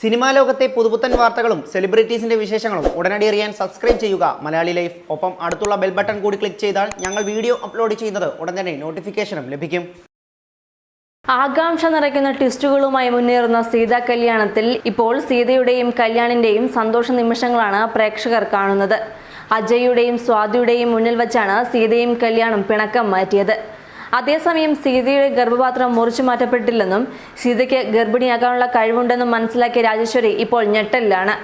Cinema ലോകത്തെ പുതുപുത്തൻ വാർത്തകളും സെലിബ്രിറ്റീസിന്റെ വിശേഷങ്ങളും ഉടനടി അറിയാൻ സബ്സ്ക്രൈബ് ചെയ്യുക. മലയാളി ലൈഫ്. ഒപ്പം അടുത്തുള്ള ബെൽ ബട്ടൺ കൂടി ക്ലിക്ക് ചെയ്താൽ ഞങ്ങൾ വീഡിയോ അപ്ലോഡ് ചെയ്യുന്നത് ഉടൻ തന്നെ നോട്ടിഫിക്കേഷനും ലഭിക്കും. ആകാംക്ഷ നിറയ്ക്കുന്ന ട്വിസ്റ്റുകളുമായി മുന്നേറുന്ന സീതാ കല്യാണത്തിൽ ഇപ്പോൾ സീതയുടെയും കല്യാണിന്റെയും സന്തോഷ നിമിഷങ്ങളാണ് പ്രേക്ഷകർ കാണുന്നത്. അജയുടെയും സ്വാതിയുടെയും മുന്നിൽ വച്ചാണ് സീതയും കല്യാണും പിണക്കം മാറ്റിയത്. അതേസമയം സീതയുടെ ഗർഭപാത്രം മുറിച്ചു മാറ്റപ്പെട്ടില്ലെന്നും സീതയ്ക്ക് ഗർഭിണിയാകാനുള്ള കഴിവുണ്ടെന്നും മനസ്സിലാക്കിയ രാജേശ്വരി ഇപ്പോൾ ഞെട്ടലിലാണ്.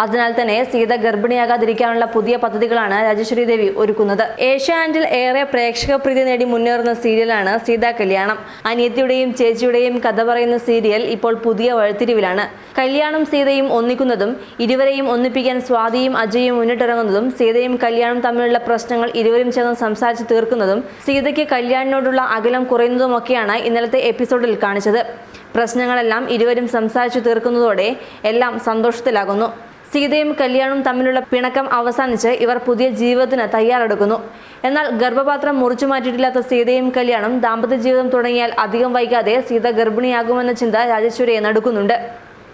അതിനാൽ തന്നെ സീത ഗർഭിണിയാകാതിരിക്കാനുള്ള പുതിയ പദ്ധതികളാണ് രാജശ്രീ ദേവി ഒരുക്കുന്നത് ഏഷ്യാനെറ്റിൽ ഏറെ പ്രേക്ഷക പ്രീതി നേടി മുന്നേറുന്ന സീരിയലാണ് സീതാ കല്യാണം. അനിയത്തിയുടെയും ചേച്ചിയുടെയും കഥ പറയുന്ന സീരിയൽ ഇപ്പോൾ പുതിയ വഴിത്തിരിവിലാണ്. കല്യാണം സീതയും ഒന്നിക്കുന്നതും ഇരുവരെയും ഒന്നിപ്പിക്കാൻ സ്വാതിയും അജയും മുന്നിട്ടിറങ്ങുന്നതും സീതയും കല്യാണം തമ്മിലുള്ള പ്രശ്നങ്ങൾ ഇരുവരും ചേർന്ന് സംസാരിച്ച് തീർക്കുന്നതും സീതയ്ക്ക് കല്യാണിനോടുള്ള അകലം കുറയുന്നതുമൊക്കെയാണ് ഇന്നലത്തെ എപ്പിസോഡിൽ കാണിച്ചത്. പ്രശ്നങ്ങളെല്ലാം ഇരുവരും സംസാരിച്ചു തീർക്കുന്നതോടെ എല്ലാം സന്തോഷത്തിലാകുന്നു. സീതയും കല്യാണും തമ്മിലുള്ള പിണക്കം അവസാനിച്ച് ഇവർ പുതിയ ജീവിതത്തിന് തയ്യാറെടുക്കുന്നു. എന്നാൽ ഗർഭപാത്രം മുറിച്ചു മാറ്റിയിട്ടില്ലാത്ത സീതയും കല്യാണം ദാമ്പത്യ ജീവിതം തുടങ്ങിയാൽ അധികം വൈകാതെ സീത ഗർഭിണിയാകുമെന്ന ചിന്ത രാജേശ്വരിയെ നടുക്കുന്നുണ്ട്.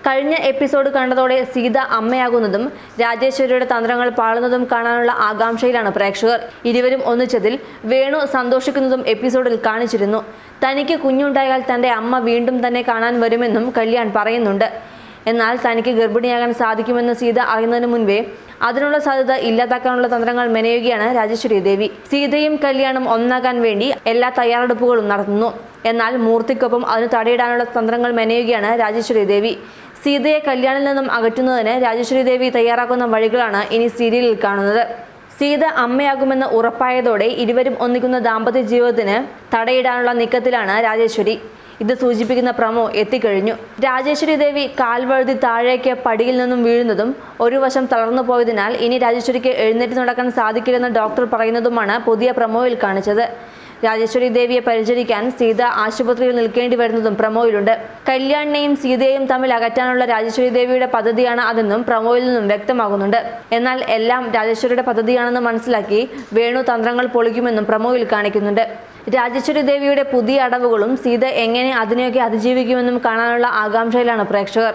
കഴിഞ്ഞ എപ്പിസോഡ് കണ്ടതോടെ സീത അമ്മയാകുന്നതും രാജേശ്വരിയുടെ തന്ത്രങ്ങൾ പാളുന്നതും കാണാനുള്ള ആകാംക്ഷയിലാണ് പ്രേക്ഷകർ. ഇരുവരും ഒന്നിച്ചതിൽ വേണു സന്തോഷിക്കുന്നതും എപ്പിസോഡിൽ കാണിച്ചിരുന്നു. തനിക്ക് കുഞ്ഞുണ്ടായാൽ തന്റെ അമ്മ വീണ്ടും തന്നെ കാണാൻ വരുമെന്നും കല്യാൺ പറയുന്നുണ്ട്. എന്നാൽ തനിക്ക് ഗർഭിണിയാകാൻ സാധിക്കുമെന്ന് സീത അറിയുന്നതിന് മുൻപേ അതിനുള്ള സാധ്യത ഇല്ലാതാക്കാനുള്ള തന്ത്രങ്ങൾ മെനയുകയാണ് രാജേശ്വരി ദേവി. സീതയും കല്യാണം ഒന്നാകാൻ വേണ്ടി എല്ലാ തയ്യാറെടുപ്പുകളും നടത്തുന്നു. എന്നാൽ മൂർത്തിക്കൊപ്പം അതിന് തടയിടാനുള്ള തന്ത്രങ്ങൾ മെനയുകയാണ് രാജേശ്വരി ദേവി. സീതയെ കല്യാണിൽ നിന്നും അകറ്റുന്നതിന് രാജേശ്വരി ദേവി തയ്യാറാക്കുന്ന വഴികളാണ് ഇനി സീരിയലിൽ കാണുന്നത്. സീത അമ്മയാകുമെന്ന് ഉറപ്പായതോടെ ഇരുവരും ഒന്നിക്കുന്ന ദാമ്പത്യ ജീവിതത്തിന് തടയിടാനുള്ള നീക്കത്തിലാണ് രാജേശ്വരി. ഇത് സൂചിപ്പിക്കുന്ന പ്രമോ എത്തിക്കഴിഞ്ഞു. രാജേശ്വരി ദേവി കാൽവഴുതി താഴേക്ക് പടിയിൽ നിന്നും വീഴുന്നതും ഒരു വശം തളർന്നു പോയതിനാൽ ഇനി രാജേശ്വരിക്ക് എഴുന്നേറ്റ് നടക്കാൻ സാധിക്കില്ലെന്ന് ഡോക്ടർ പറയുന്നതുമാണ് പുതിയ പ്രമോയിൽ കാണിച്ചത്. രാജേശ്വരി ദേവിയെ പരിചരിക്കാൻ സീത ആശുപത്രിയിൽ നിൽക്കേണ്ടി വരുന്നതും പ്രമോയിലുണ്ട്. കല്യാണിനെയും സീതയെയും തമ്മിൽ അകറ്റാനുള്ള രാജേശ്വരി ദേവിയുടെ പദ്ധതിയാണ് അതെന്നും പ്രമോയിൽ നിന്നും വ്യക്തമാകുന്നുണ്ട്. എന്നാൽ എല്ലാം രാജേശ്വരിയുടെ പദ്ധതിയാണെന്ന് മനസ്സിലാക്കി വേണു തന്ത്രങ്ങൾ പൊളിക്കുമെന്നും പ്രമോയിൽ കാണിക്കുന്നുണ്ട്. രാജേശ്വരി ദേവിയുടെ പുതിയ അടവുകളും സീത എങ്ങനെ അതിനെയൊക്കെ അതിജീവിക്കുമെന്നും കാണാനുള്ള ആകാംക്ഷയിലാണ് പ്രേക്ഷകർ.